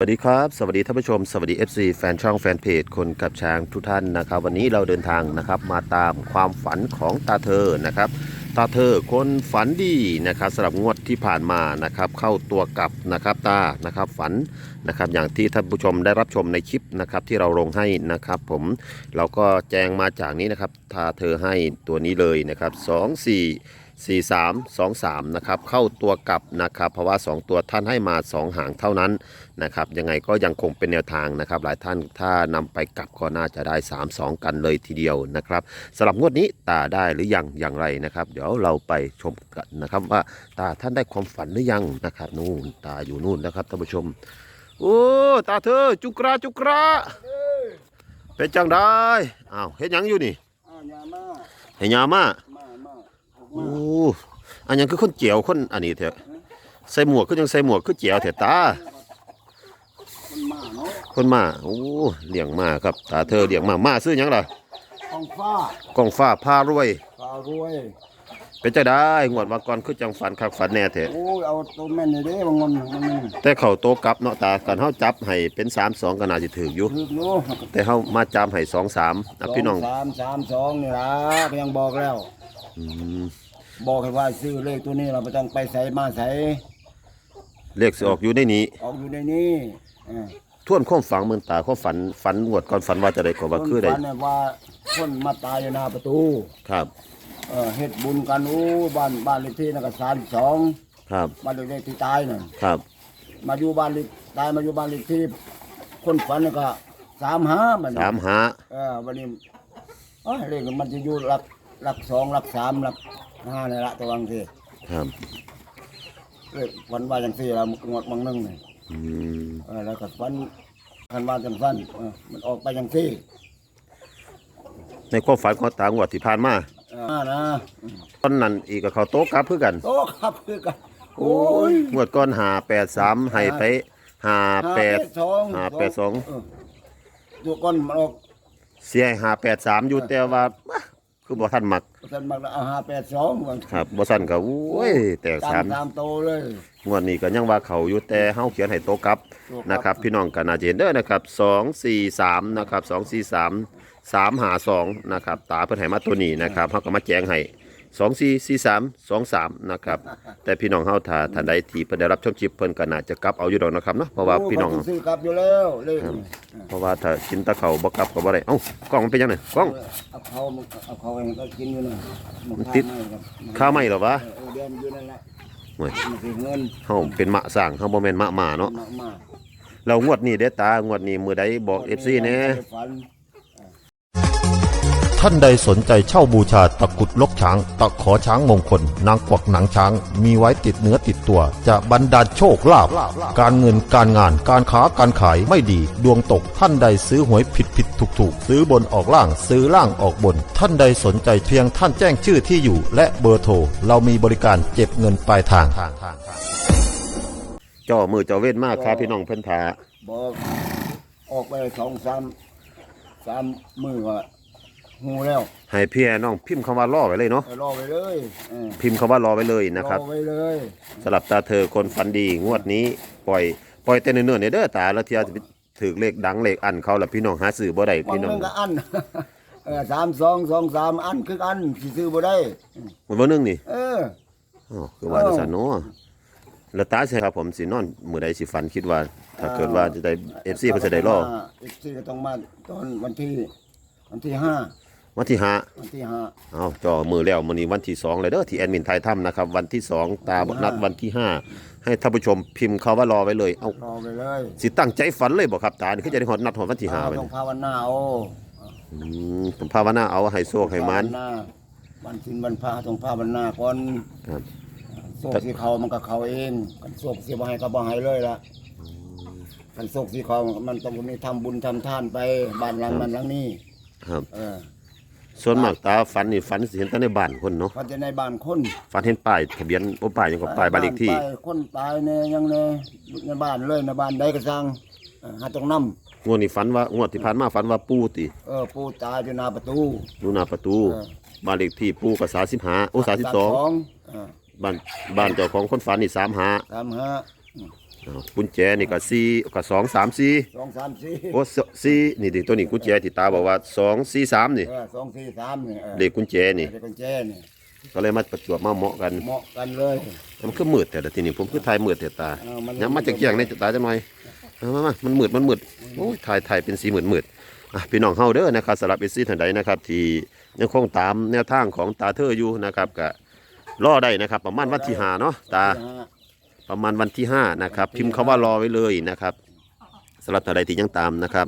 สวัสดีครับ สวัสดีท่านผู้ชม สวัสดี FC แฟนช่องแฟนเพจคนกับช้างทุกท่านนะครับ วันนี้เราเดินทางนะครับมาตามความฝันของตาเธอนะครับ ตาเธอคนฝันดีนะครับสำหรับงวดที่ผ่านมานะครับเข้าตัวกลับนะครับตานะครับฝันนะครับอย่างที่ท่านผู้ชมได้รับชมในคลิปนะครับที่เราลงให้นะครับผมเราก็แจ้งมาจากนี้นะครับตาเธอให้ตัวนี้เลยนะครับ 2 4 4 3 2 3 นะครับ เข้าตัวกลับนะครับ เพราะว่า 2 ตัวท่านให้มา 2 หางเท่านั้นนะครับ ยังไงก็ยังคงเป็นแนวทางนะครับ หลายท่านถ้านำไปกลับก็น่าจะได้ 3 2 กันเลยทีเดียวนะครับสำหรับงวดนี้ตาได้หรือยังอย่างไรนะครับ เดี๋ยวเราไปชมกันนะครับว่าตาท่านได้ความฝันหรือยังนะครับนู่นตาอยู่นู่นนะครับท่านผู้ชมโอ้ตาเธอจุกราจุกราเป็นจังได้อ้าวเฮ็ดหยังอยู่นี่อ่ายามาเฮ็ดหยามามามาออก โอ้มาอันยังคือคนเจียวคนอันนี้เถอะใส่หมวกคือยังใส่หมวกคือเจียวเถอะตามันมาเนาะคนมาโอ้เลี้ยงมาครับตาเธอเลี้ยงมามาซื้อหยังล่ะท้องฟ้ากองฟ้าพารวยฟ้ารวยเป็นจะได้งวดมาก่อนคือจังฝันคักฝันแน่เถอะโอ้ยเอาตัวแม่นนี่เด้บางคนมันนี่แต่เข้าโตะกลับเนาะตากันเฮาจับให้เป็น3 2ก็น่าสิถูกอยู่ถึกอยู่แต่เฮามาจำให้2 3นะพี่น้องสามสามสองนี่ล่ะก็ยังบอกแล้วอืม บอกให้ว่าซื้อเลขตัวนี้เราไม่ต้องไปใส่มาใส่เลขสิออกอยู่ในนี้ ออกอยู่ในนี้เออทวนความฝังเมืองตาความฝันฝันงวดก่อนฝันว่าจะได้ก็ว่าคือได้นฝันน่ะว่าคนมาตายอยู่หน้าประตู ครับ เออเฮ็ดบุญกันโอ้บ้านบ้านเลขที่นั่นก็สามสองครับ บ้านเลขที่ตายน่ะครับ มาอยู่บ้านเลขตายมาอยู่บ้านเลขที่ คนฝันนี่ก็สามห้ามันสามหา เออวันนี้เอ้ยเลขมันจะอยู่หลัก หลักสองหลักสามหลักห้านี่ละตัวบางทีครับเลขวันว่าจังสี่เรางวดบางหนึงนี่อืมเออแล้วก็ฝันคันว่าจังสั้นเออมันออกไปจังสี่ในความฝันของตางวดที่ผ่านมาเออนะตอนนั้นอีกกับเขาโต๊ะกลับเพื่อกันโอ้ครับคือกันโอ้ยงวดก้อนหาแปดสามให้ไปหาแปดสองห้าแปดสองเตัวก้อนมันออกเสียหาแปดสามอยู่แต่ว่าบ้า คือบ่ทันมักสันมากเอาห้าแปดสองวันครับบ่ทันก็โอ้ยแต่ตาสามมตามโตเลยงวดนี้ก็ยังว่าเขาอยู่แต่เฮาเขียนให้โต๊ะกลับตัวกลับนะครับ พี่น้องก็น่าจะเห็นเด้อนะครับสองสี่สามนะครับสองสี่สามสามหาสองนะครับตาเพิ่นให้มาตัวนี้นะครับเฮาก็มาแจ้งให้ สองสี่สี่สามสองสามนะครับ แต่พี่น้องเฮาถ้าท่านใดที่เพิ่นได้รับชมคลิปเพิ่นก็น่าจะกลับเอาอยู่ดอกนะครับเนาะเพราะว่าพี่น้องโเขาซื้อกลับอยู่แล้วเลขนี่เพราะว่าถ้ากินตะเขาบ่กลับก็บ่ได้เอ้ากล้องมันเป็นยังไงกล้อง เอาเขามันเอาเขาเองก็กินอยู่นะมันติด ข้าวไหม่เหรอวะเออเดือนอยู่นั่นแหละโอ้ยมันสิเงินเฮาเป็นมะสร้างเฮาบ่แม่นมะหมาเนาะมากมากแล้วงวดนี้เด้อตางวดนี้มื้อใดบอก FC แหน่ฝัน ท่านใดสนใจเช่าบูชาตะกรุดลกช้าง ตะขอช้างมงคล นางกวักหนังช้าง มีไว้ติดเนื้อติดตัว จะบรรดาลโชคลาภการเงินการงานการค้าการขายไม่ดี ดวงตกท่านใดซื้อหวยผิดผิดถูกถูกซื้อบนออกล่างซื้อล่างออกบน ท่านใดสนใจเพียงท่านแจ้งชื่อที่อยู่ และเบอร์โทรเรามีบริการเก็บเงินปลายทางจ่อมือจ่อเว้นมากครับพี่น้องเพิ่นถาบอกออกไปสองสามสามมือก็ หูแล้วให้พี่น้องพิมพ์คำว่ารอไว้เลยเนาะเออรอไปเลยเออพิมพ์คำว่ารอไว้เลยนะครับรอไว้เลยสำหรับตาเธอคนฝันดีงวดนี้ปล่อยปล่อยแต่เนิ่นๆเนี่ยเด้อตาแล้วเที่ยจะไปถือเลขดังเลขอันเขาแล้วพี่น้องหาซื้อบ่ได้บางพี่น้องเรื่องก็อันเออสามสองสองสามอันคืออันสิซื้อบ่ได้ มันบ่นึงนี่เออ อ๋อคือว่าจังซั่นเนาะแล้วตาสิครับผมสินอนมื้อใดสิฝันคิดว่า ถ้าเกิดว่าจะได้ FC เพิ่นจะได้รอเอฟซีก็ต้องมาตอนวันที่วันที่ห้า วันที่ห้าวันที่ห้าเอาจ่อมือแล้วมื้อนี้วันที่สองเลยเด้อที่แอดมินไทยถ้ำนะครับ วันที่สองตาบนัดวันที่ห้าให้ท่านผู้ชมพิมพ์คำว่ารอไว้เลยเอารอไปเลยสิตั้งใจฝันเลยบ่ครับตานี่คือจะได้ฮอดนัดฮอดวันที่ห้าเอไปต้องภาวนาเอาอืมผมภาวนาเอาให้โชคให้มันภาวนาวันสินวันพระต้องภาวนาก่อนครับโศกสีเขามันก็เขาเองกันโศกสีบ่ให้ก็บ่ให้เลยล่ะกันโศกสีเขามันต้องมีทำบุญทำทานไปบ้านหลังนั้นหลังนี้ครับเออ ส่วนมากตาฝันนี่ฝันสิเห็นแต่ในบ้านคนเนาะเขาจะในบ้านคนฝันเห็นป้ายทะเบียนโอ้ป้ายหยังก็ป้ายบ้านเลขที่ ไปคนตายในยังในในบ้านเลยในบ้านใดก็สั่งเออหาต้องนำงวดนี้ฝันว่างวดที่ผ่านมาฝันว่าปู่ติเออปู่ตายอยู่หน้าประตู อยู่หน้าประตูเออ บ้านเลขที่ปู่ก็35โอ้32เออบ้านบ้านเจ้าของคนฝันนี่35สามห้าออ้าว กุญแจนี่ก็สี่ก็สองสามสี่สองสามสี่โอ้สสี่นี่ดิตัวนี้กุญแจที่ตาบอกว่าสองสี่สามนี่เออสองสี่สามนี่เออเลขกุญแจนี่เลขกุญแจนี่ก็เลยมาประจวบมาเหมาะกันเหมาะกันเลยมันคือมืดแต่ละทีนี้ผมคือถ่ายมืดแต่ตาเออมันย้ำมาจากเกี่ยงในตาจังหน่อยเอามามามันมืดมันมืดโอ้ยถ่ายถ่ายเป็นสีมืดมืดอะพี่น้องเฮาเด้อนะครับสำหรับเอซี่ท่านใดนะครับ ที่ยังคงตามแนวทางของตาเธออยู่นะครับก็รอได้นะครับ ประมาณวันที่ห้าเนาะตา ประมาณวันที่5นะครับพิมพ์คาว่ารอไว้เลยนะครับสำหรับท่านใดที่ยังตามนะครับ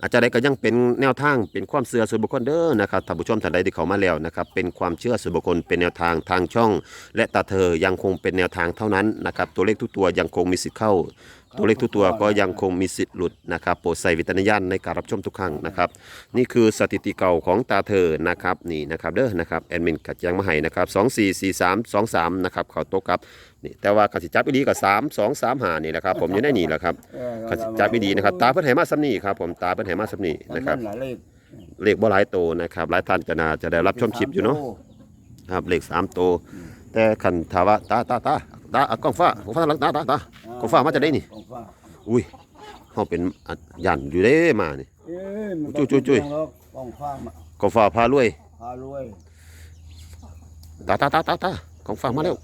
อาจจะได้ก็ยังเป็นแนวทางเป็นความเชื่อส่วนบุคคลเด้อนะครับท่านผู้ชมท่านใดที่เข้ามาแล้วนะครับเป็นความเชื่อส่วนบุคคลเป็นแนวทางทางช่อง และตาเธอยังคงเป็นแนวทางเท่านั้นนะครับตัวเลขทุกตัวยังคงมีสิทธิ์เข้า ตัวเลขทุกตัวก็ยังคงมีสิทธิ์หลุดนะครับโปรดใส่วิจารณญาณในการรับชมทุกครั้งนะครับ นี่คือสถิติเก่าของตาเธอนะครับนี่นะครับเด้อนะครับแอดมินกัดยังมาให้นะครับ2 4 4 3 2 3นะครับเขาโต๊ะครับนี่แต่ว่ากสิจับอีดีกับ3 2 3หานี่แหละครับ ผมอยู่ในนี่แหละครับกสิจับอีดีนะครับ ตาเพิ่นให้มาซ้ำนี่ครับผมตาเพิ่นให้มาซ้ำนี่นะครับหลายเลขเลขบ่หลายโตวนะครับหลายท่านก็น่าจะได้รับชมคลิปอยู่เนาะครับเลขสามโตวแต่คันถามว่าตาตาตาตาเอากล้องฟ้ากล้องฟ้าหลังตาตาตา กล้องฟ้ามาจากไหนนี่กองฟ้าอุ้ยเฮาเป็นอัดยันอยู่เด้มานี่ เอ้ยมันจุ้ยจุ้ยจุ้ยกองฟ้ามากล้องฟ้าพารวยพารวย ตาตาตาตาตากล้องฟ้ามาแล้ว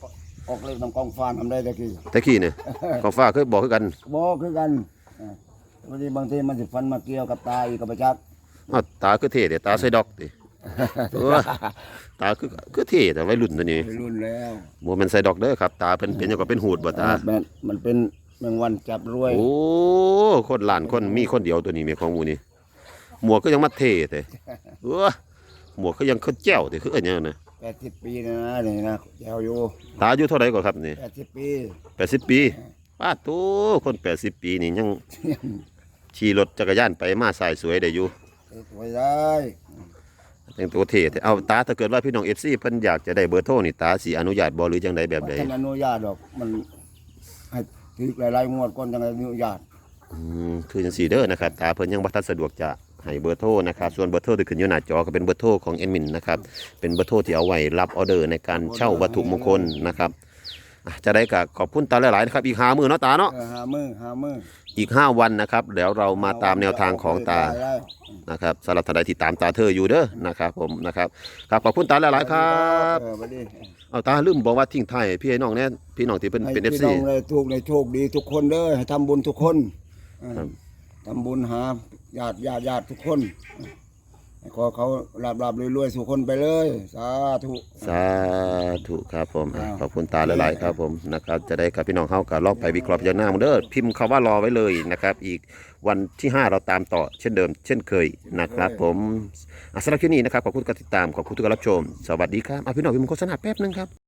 ออกเลขน้ำกองฟ้าทำได้ตะกี้ ตะกี้เนี่ยกล้องฟ้าเคยบอกคือกันบอกคือกันเออบางทีบางทีมันสิฟันมาเกี่ยวกับตาอีกกับประจักษ์อ้าวตาคือเท่เด้ตาใส่ดอกติเออ ตาคือคือเท่แต่วัยรุ่นตัวนี้วัยรุ่นแล้วบ่แม่นใส่ดอกเด้อครับ ตาเพิ่นเป็นอย่างกับเป็นหูดบ่ตาแม่นมันเป็นแมงวันจับรวย โอ้คนล้านคนมีคนเดียวตัวนี้แม่ของหมู่นี่หมวกก็ยังมาเท่แต่เออหมวกก็ยังคนแจ้วแต่คืออันยังนะแปดสิบปีนะนะนี่นะยาวอยู่ตาอายุเท่าไหร่ก่อนครับนี่แปดสิบปี80ปีป้าโตคน80ปีนี่ยังขี่รถจักรยานไปมาสายสวยได้อยู่สวยได้ แต่งตัวเท่แต่เอาตาถ้าเกิดว่าพี่น้อง FC เพิ่นอยากจะได้เบอร์โทรนี่ตาสิอนุญาตบ่หรือจังใดแบบใดท่านอนุญาตดอกมันให้ถือหลายๆงวดก่อนจังอนุญาตอืมคือจังซี่เด้อนะครับตาเพิ่นยังบ่ทันสะดวกจะให้เบอร์โทรนะครับส่วนเบอร์โทรที่ขึ้นอยู่หน้าจอก็เป็นเบอร์โทรของแอดมินนะครับเป็นเบอร์โทรที่เอาไว้รับออเดอร์ในการเช่าวัตถุมงคลนะครับ อะจะได้ก็ขอบคุณตาหลายๆนะครับอีกห้ามื้อเนาะตาเนาะเออหามือหามืออีก 5 วันนะครับเดี๋ยวเรามาตามแนวทางของตาได้ได้นะครับสำหรับท่านใดที่ตามตาเธออยู่เด้อนะครับผมนะครับครับขอบคุณตาหลายๆครับเออไปดิเอาตาลืมบอกว่าทิ้งท้ายให้พี่ไอ้น้องแน่พี่น้องที่เป็นให้เป็นพี่ FC น้องเลยถูกเลยโชคดีทุกคนเด้อให้ทำบุญทุกคนเออครับ ทำบุญหาญาติญาติญาติทุกคน ให้ขอเขาราบราบรวยรวยสุขคนไปเลย สาธุ สาธุครับผมอะอ้าวขอบคุณตาหลายๆครับผมนะครับจะได้กับพี่น้องเฮากับลองไปวิเคราะห์อย่างหน้ามึงเด้อพิมพ์คำว่ารอไว้เลยนะครับ อีกวันที่ 5 เราตามต่อเช่นเดิม เช่นเคยนะครับผมอะสำหรับคลิปนี้นะครับขอบคุณการติดตามขอบคุณทุกการรับชม สวัสดีครับอะพี่น้องพิมพ์โฆษณาแป๊บนึงครับ